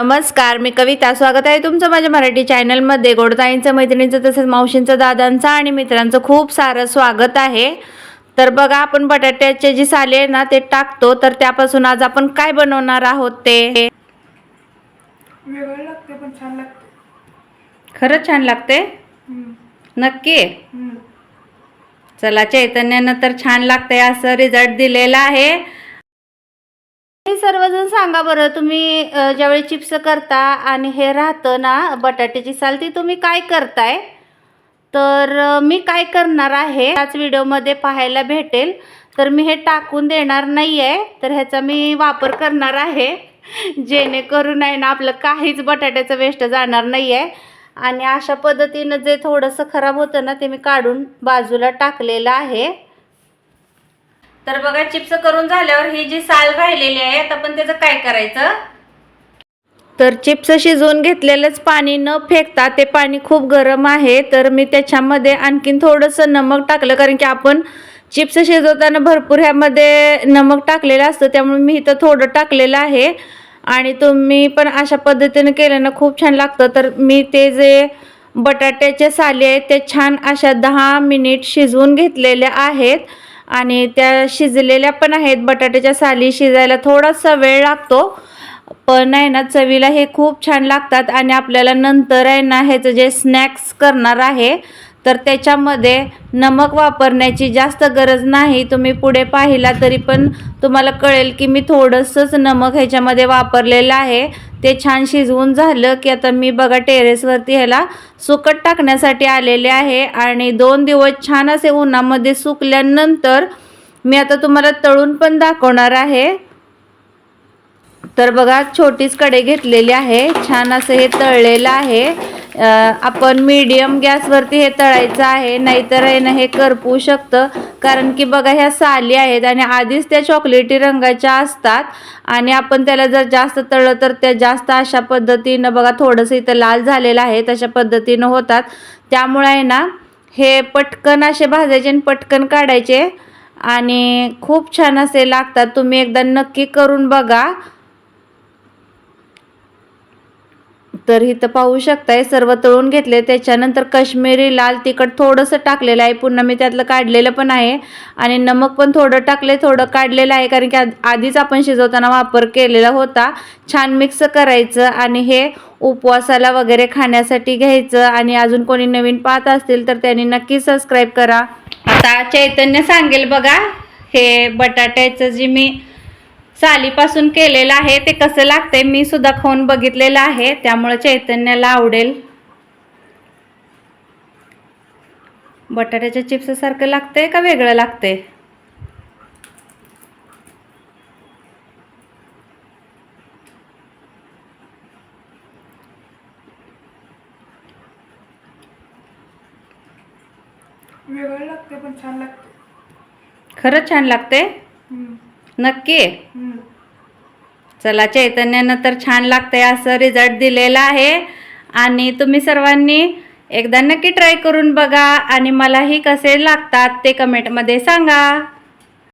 नमस्कार मी कविता. स्वागत आहे तुमचं माझ्या मराठी चॅनलमध्ये. गोडताईंचं मैत्रिणींचं तसेच मावशींचं दादांचं आणि मित्रांचं खूप सारं स्वागत आहे. तर बघा आपण बटाट्याचे जी साले आहे ना ते टाकतो. तर त्यापासून आज आपण काय बनवणार आहोत ते? खरंच छान लागते. नक्की. चला चैतन्यानं तर छान लागतंय. असं रिझल्ट दिलेला आहे. हे सर्वजण सांगा बरं तुम्ही ज्यावेळी चिप्स करता आणि हे राहतं ना बटाट्याची साल ती तुम्ही काय करताय? तर मी काय करणार आहे त्याच व्हिडिओमध्ये पाहायला भेटेल. तर मी हे टाकून देणार नाही आहे तर ह्याचा मी वापर करणार आहे. जेणेकरून आहे ना आपलं काहीच बटाट्याचं वेस्ट जाणार नाही आहे आणि अशा पद्धतीनं जे थोडंसं खराब होतं ना ते मी काढून बाजूला टाकलेलं आहे. तर बघा चिप्स करून झाल्यावर ही जी साल राहिलेली आहे आता पण त्याचं काय करायचं? तर चिप्स शिजवून घेतलेलंच पाणी न फेकता ते पाणी खूप गरम आहे. तर मी त्याच्यामध्ये आणखीन थोडंसं नमक टाकलं कारण की आपण चिप्स शिजवताना भरपूर ह्यामध्ये नमक टाकलेलं असतं त्यामुळे मी इथं थोडं टाकलेलं आहे. आणि तुम्ही पण अशा पद्धतीने केलं ना खूप छान लागतं. तर मी ते जे बटाट्याचे साले आहेत ते छान अशा दहा मिनिट शिजवून घेतलेले आहेत. आणि त्या शिजलेल्या पण आहेत बटाट्याच्या साली शिजायला थोडासा वेळ लागतो. पण आहे ना चवीला हे खूप छान लागतात आणि आपल्याला नंतर आहे ना ह्याचं जे स्नॅक्स करणार आहे तर त्याच्यामध्ये नमक वापरण्याची जास्त गरज नाही. तुम्ही पुढे पाहिला तरी पण तुम्हाला कळेल की मी थोडंसंच नमक ह्याच्यामध्ये वापरलेलं आहे. ते छान शिजवून झालं की आता मी बघा टेरेसवरती ह्याला सुकट टाकण्यासाठी आलेले आहे आणि दोन दिवस छान असे उन्हामध्ये सुकल्यानंतर मी आता तुम्हाला तळून पण दाखवणार आहे. तर बघा छोटीच कडे घेतलेली आहे. छान असं हे तळलेलं आहे. आपण मीडियम गॅसवरती हे तळायचं आहे नाहीतर आहे ना हे करपू शकतं. कारण की बघा ह्या साली आहेत आणि आधीच त्या चॉकलेटी रंगाच्या असतात. आणि आपण त्याला जर जास्त तळलं तर त्या जास्त अशा पद्धतीनं बघा थोडंसं इथं लाल झालेलं आहे तशा पद्धतीनं होतात. त्यामुळे आहे ना हे पटकन असे भाजायचे आणि पटकन काढायचे. आणि खूप छान असे लागतात. तुम्ही एकदा नक्की करून बघा. तर इथं पाहू शकताय सर्व तळून घेतले. त्याच्यानंतर काश्मीरी लाल तिखट थोडंसं टाकलेलं आहे. पुन्हा मी त्यातलं काढलेलं पण आहे. आणि नमक पण थोडं टाकले थोडं काढलेलं आहे. कारण की आधीच आपण शिजवताना वापर केलेला होता. छान मिक्स करायचं आणि हे उपवासाला वगैरे खाण्यासाठी घ्यायचं. आणि अजून कोणी नवीन पाहत असतील तर त्यांनी नक्की सबस्क्राईब करा. आता चैतन्य सांगेल बघा. हे बटाट्याचं जे मी सालीपासून केलेलं आहे ते कसं लागतंय मी सुद्धा खाऊन बघितलेलं आहे त्यामुळे चैतन्याला आवडेल. बटाट्याच्या चिप्स सारखं लागतंय का वेगळं लागतंय? वेगळं लागते पण छान लागते खरंच छान हम्म. नक्की. चला चैतन्यानं तर छान लागतंय असं रिझल्ट दिलेला आहे. आणि तुम्ही सर्वांनी एकदा नक्की ट्राय करून बघा. आणि मलाही कसे लागतात ते कमेंटमध्ये सांगा.